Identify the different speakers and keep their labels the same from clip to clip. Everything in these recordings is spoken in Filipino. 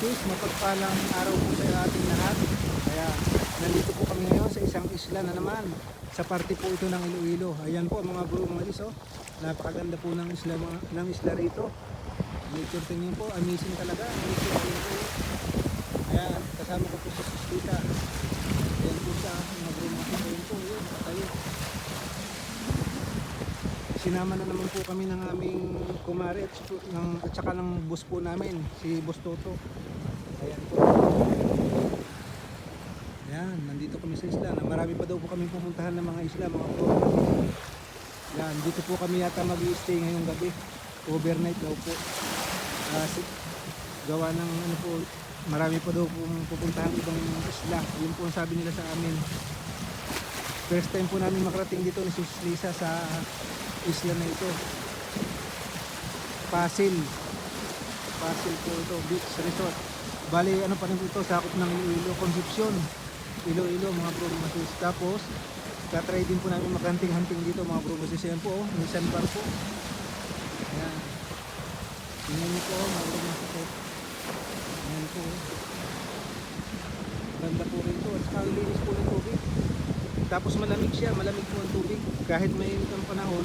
Speaker 1: sis, mapagpalang araw po sa ating lahat. Kaya nandito po kami ngayon sa isang isla na naman. Sa parte po ito ng Iloilo. Ayan po mga bro mga sis, oh. Napakaganda po ng isla, mga- ng isla rito. Nature tingin po, amazing talaga. Amazing po po. Ayan, kasama ko po sa Sistita. Ayan po siya, mga bro mga sis. Ayan po, yun, nakatayo. Sinama na naman po kami ng aming kumare at, ng, at saka ng boss po namin, si Boss Toto. Ayan po. Ayan, nandito kami sa isla. Na marami pa daw po kami pupuntahan ng mga isla, mga pro. Yan, dito po kami yata mag stay ngayong gabi. Overnight daw po. Kasi gawa ng ano po, marami pa daw po pupuntahan ibang isla. Yun po ang sabi nila sa amin. First time po namin makarating dito ni Sis Lisa sa isla na ito. Pasil. Pasil po ito, beach resort. Bali, ano pa rin ito, sakop ng Iloilo, Concepcion. Iloilo, mga bro, mga sis. Tapos, katry din po namin makanting-hanting dito, mga bro. Yan po, oh, may sandbar po. Ayan. Tingnan niyo po, mga bro, mga sis. Ayan po. oh. Ganda po rin ito. At saka linis po ng tubig. Tapos malamig siya, malamig po ang tubig. Kahit mainit ang panahon,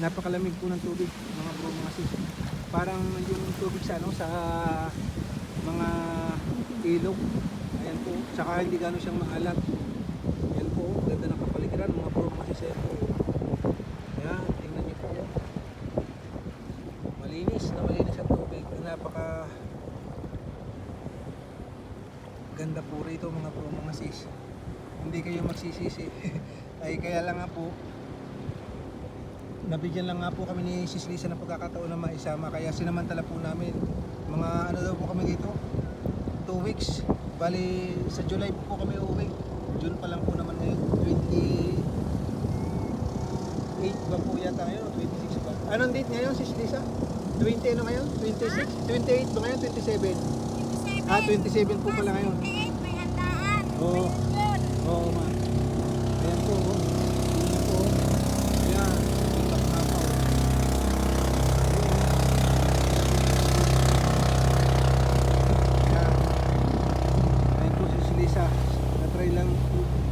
Speaker 1: napakalamig po ng tubig, mga bro, mga sis. Parang yung tubig sa ano, sa mga ilog. Ayan po. Tsaka hindi gano'n siyang maalat. Ayan po, ganda ng kapaligiran, mga bro, mga sis. Ayan po. Ayan, tingnan niyo po. Malinis na malinis ang tubig. Napaka ganda po rito mga bro, mga sis hindi kayo magsisisi ay kaya lang nga po nabigyan lang nga po kami ni Sis Lisa ng pagkakataon na maisama kaya sinamantala po namin mga ano daw po kami dito 2 weeks bali sa July po kami uuwi June pa lang po naman ngayon 28 ba po yata ngayon o 26 ba anong date ngayon Sis Lisa? 20 ano ngayon? 26? 28 ba ngayon? 27? Ah 27 po pala ngayon
Speaker 2: may handaan.
Speaker 1: Oo. Oo, ma. Ayan po. oh. Ayan po. Ayan. Oh. Ayan. Ayan po si Lisa. Natry lang.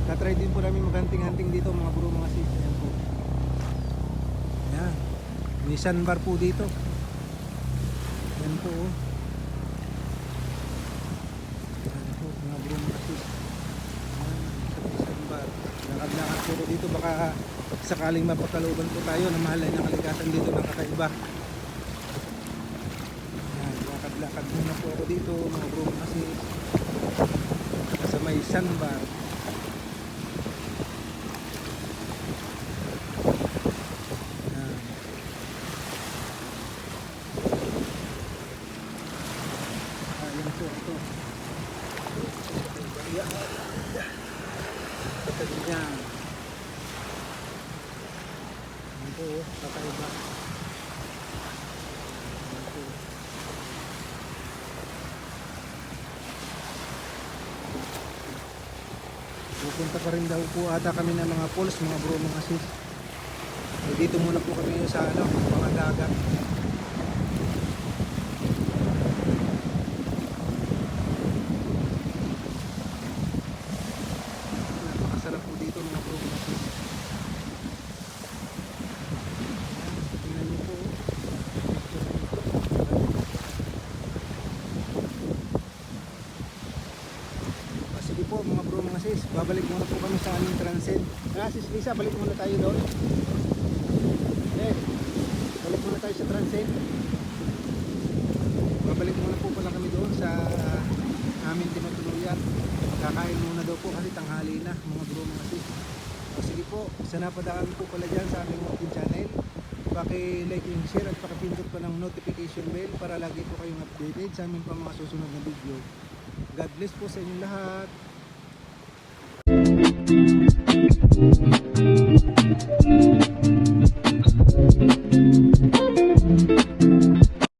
Speaker 1: Natry din po namin maghanting-hanting dito mga bro, mga sis. Ayan po. Ayan. May sandbar po dito. Ayan po. oh. Ayan po mga bro, mga sis. Bar. Lakad-lakad po dito baka sakaling mapagkalooban po tayo na mahalay na kalikasan dito ng kakaiba. Lakad-lakad muna po ako dito mga bro kasi sa may sandbar. Ayan. Ayan po kakaiba. Pupunta pa rin daw po ata kami ng mga falls, mga bro, mga sis. Eh, dito muna po kami sa ano, mga dagat. Napakasarap po dito mga bro, mga sis. Tingnan niyo po. Ah, Sige po mga bro mga sis, babalik muna po kami sa aming transit. Ah, sis Lisa, balik muna tayo doon. Eh, balik muna tayo sa transit. Babalik muna po pala kami doon sa aming tinutuluyan. Kakain muna daw po kasi tanghali na mga bro mga sis. O sige po, sa napadaan po pala dyan sa aming YouTube channel. Paki-like and share at pakipindot pa ng notification bell para lagi po kayong updated sa aming pa mga susunod na video. God bless po sa inyong lahat.